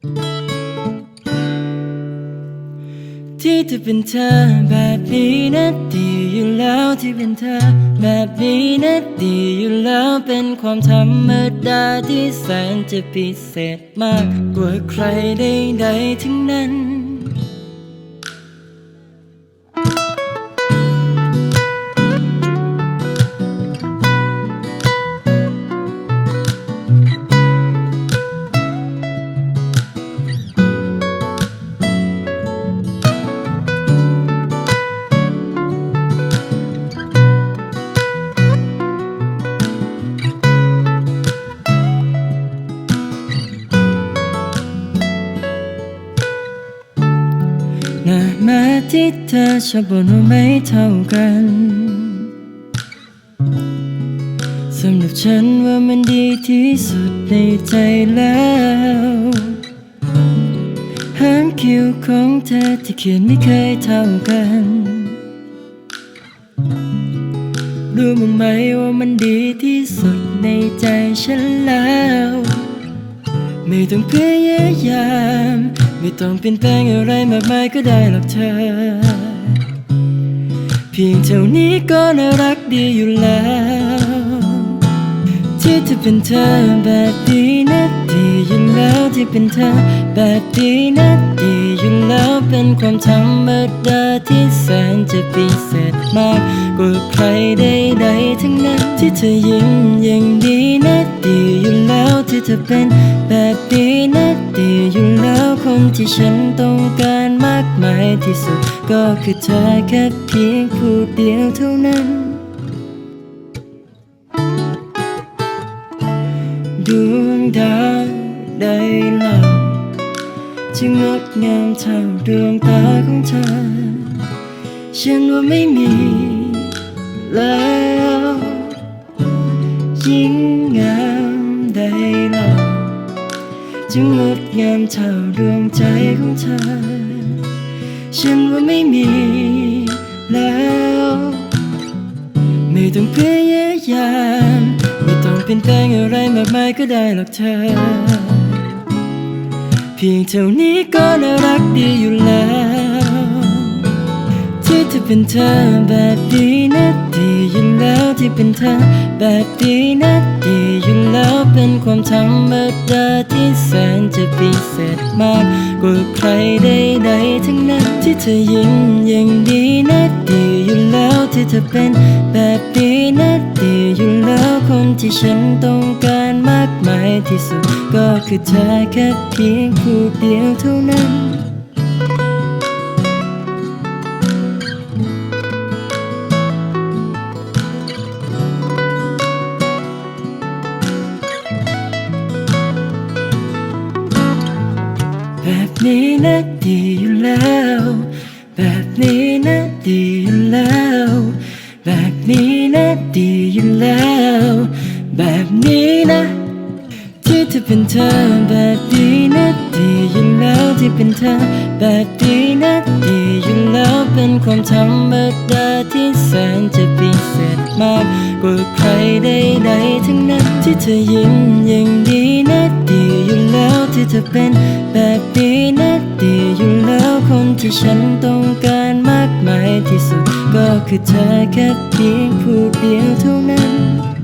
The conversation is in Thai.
ที่จะเป็นเธอแบบนี้นะดีอยู่แล้วที่เป็นเธอ แบบนี้นะดีอยู่แล้วเป็นความธรรมดาที่แสนจะพิเศษมากกว่าใครใดๆทั้งนั้น หน้ามาที่เธอชอบบ่นว่าไม่เท่ากันสำหรับฉันว่ามันดีที่สุดในใจแล้วหางคิ้วของเธอที่เขียนไม่เคยเท่ากัน รู้มั้งไหมว่ามันดีที่สุดในใจฉันแล้ว ไม่ต้องพยายาม ไม่ต้องเปลี่ยนแปลงอะไรมากมายก็ได้หรอกเธอ เพียงเท่านี้ก็น่ารักดีอยู่แล้ว ที่จะเป็นเธอแบบดีนะดีอยู่แล้วที่เป็นเธอแบบดีนะดีอยู่แล้วเป็นความธรรมดาที่แสนจะพิเศษมากกว่าใครใดๆทั้งนั้นที่เธอยิ้มอย่างดีนะดีอยู่แล้วที่เธอเป็นแบบดีนะ ดีอยู่แล้วคนที่ฉันต้องการมากมายที่สุด ก็คือเธอแค่เพียงผู้เดียวเท่านั้น ดวงดาวได้เล่าจะงดงามเท่าดวงตาของเธอ ฉันว่าไม่มีแล้วยิ่ง จะงดงามเท่าดวงใจของเธอ ฉันว่าไม่มีแล้ว ไม่ต้องพยายามไม่ต้องเปลี่ยนแปลงอะไรมากมายก็ได้หรอกเธอ เพียงเท่านี้ก็น่ารักดีอยู่แล้ว ที่จะเป็นเธอแบบดีนะดี อยู่แล้วที่เป็นเธอ แบบดีนะดีอยู่แล้วเป็นความธรรมดาที่แสนจะพิเศษมากกว่าใครใดๆทั้งนั้นที่เธอยิ้มอย่างดีนะดีอยู่แล้วที่เธอเป็นแบบดีนะดีอยู่แล้วคนที่ฉันต้องการมากมายที่สุด ก็คือเธอแค่เพียงผู้เดียวเท่านั้น นี้นะดีอยู่แล้ว แบบนี้นะดีอยู่แล้ว แบบนี้นะดีอยู่แล้ว แบบนี้นะ ที่จะเป็นเธอแบบดีนะดีอยู่แล้วที่เป็นเธอ แบบดีนะดีอยู่แล้วเป็นความธรรมดาที่แสนจะพิเศษมากกว่าใครใดๆทั้งนั้นที่เธอยิ้มย่าง ที่เธอเป็นแบบดีนะดีอยู่แล้วคนที่ฉันต้องการมากมายที่สุด ก็คือเธอแค่เพียงผู้เดียวเท่านั้น